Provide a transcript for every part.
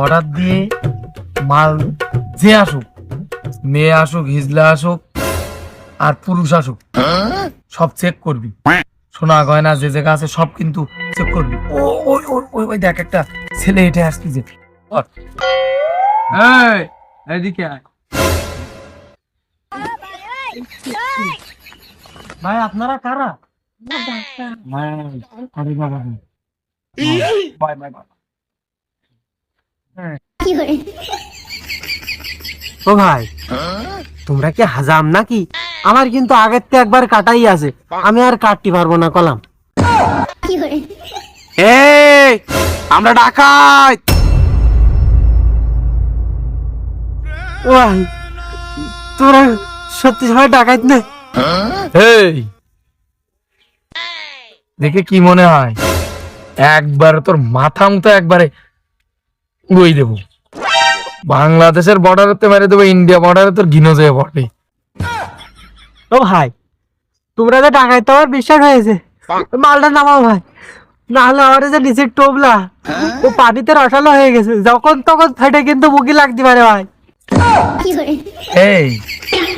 Order দিয়ে মাল যে আসুক মেয়ে আসুক হিজলা আসুক আর পুরুষ আসুক সব চেক করবি। সোনা গয়না যে জায়গা আছে সব কিন্তু চেক করবি। ও ওই ওই ওই ওই দেখ একটা ছেলে হেঁটে আসতেছে যে। এদিকে ভাই আপনারা কারা? ভাই, বাবা বাই বাই বাই ও ভাই তোমরা কি হাজাম নাকি? আমার কিন্তু আগের থেকে একবার কাটাই আছে। আমি আর কাটতে পারব না কলাম। এই আমরা ডাকাত। ওয়াই তোরা সত্যি সবাই ডাকাত না? এই দেখে কি মনে হয়? একবার তোর মাথা মতো একবারে বই দেবো। বাংলাদেশের বর্ডারে তো মেরে দেবো ইন্ডিয়া বর্ডারে তোর গিনো যেয়ে পড়বে ও ভাই তোমরা যে ডাকাত তো আমার বিশ্বাস হয়েছে মালটা নামাও ভাই। নাহলে আমার যে নিচের টোবলা ও পানিতে রসালো হয়ে গেছে। যখন তখন ফেটে কিন্তু বুকি লাগতে পারে ভাই। এই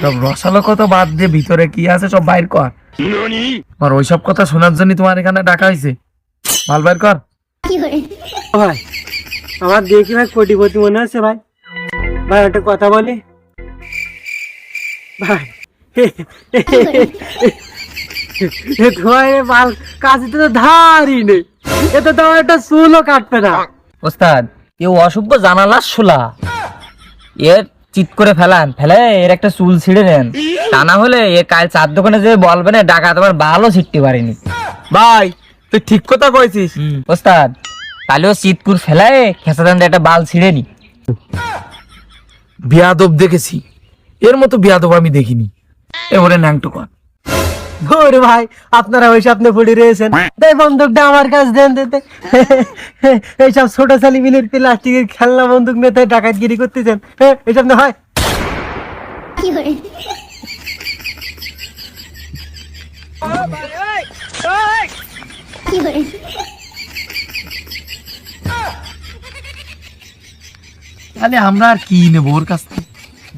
সব রসালো কথা বাদ দিয়ে ভিতরে কি আছে সব বাইর কর। আর ওইসব কথা শোনার জন্য তোমার এখানে ডাকা হয়েছে। মাল বাইর কর। ভাই আমার দেখি ভাই কোটিপতি মনে হচ্ছে ভাই। ভাই একটা কথা বলি? ভাই এ তোমার কাছে তো ধারই নেই। এতে তো আমার একটা চুলও কাটবে না। ওস্তাদ এ অসভ্য জানালা শোলা। এর চিত করে ফেলান ফেলে এর একটা চুল ছিঁড়ে নেন। তা না হলে এ কাল চার দোকানে যে বলবে না ডাকা তোমার ভালো ছিটতে পারিনি। ভাই তুই ঠিক কথা কইছিস। ওস্তাদ তাহলে ও চিতকুর ফেলায় খেসা দান একটা বাল ছিঁড়ে নি। বিয়াদব দেখেছি। এর মতো বিয়াদব আমি দেখিনি। এবারে ন্যাংটো কর ওরে ভাই আপনারা ওই স্বপ্নে পড়ে রয়েছেন। তাই বন্দুকটা আমার কাছে দেন দিতে এইসব ছোট ছেলে মিলির প্লাস্টিকের খেলনা বন্দুক নিয়ে তাই ডাকাতগিরি করতেছেন। হ্যাঁ, এইসব না হয় তাহলে আমরা আর কি নেব? ওর কাছ থেকে?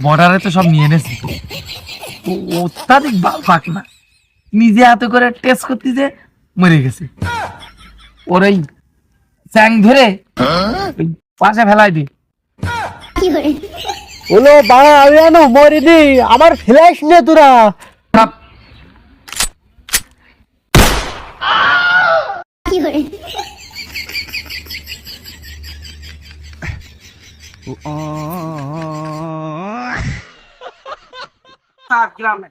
বর্ডারে তো সব নিয়ে এনেছি। অত্যাধিক পাক না নিজে হাতে করে টেস্ট করতেছে মরে গেছে। ওর এই চ্যাং ধরে পাশে ফেলাই দি। বলো বাবা আমি জানো মরিনি আমার ফ্ল্যাশ নে তোরা। চাপ। গ্রামে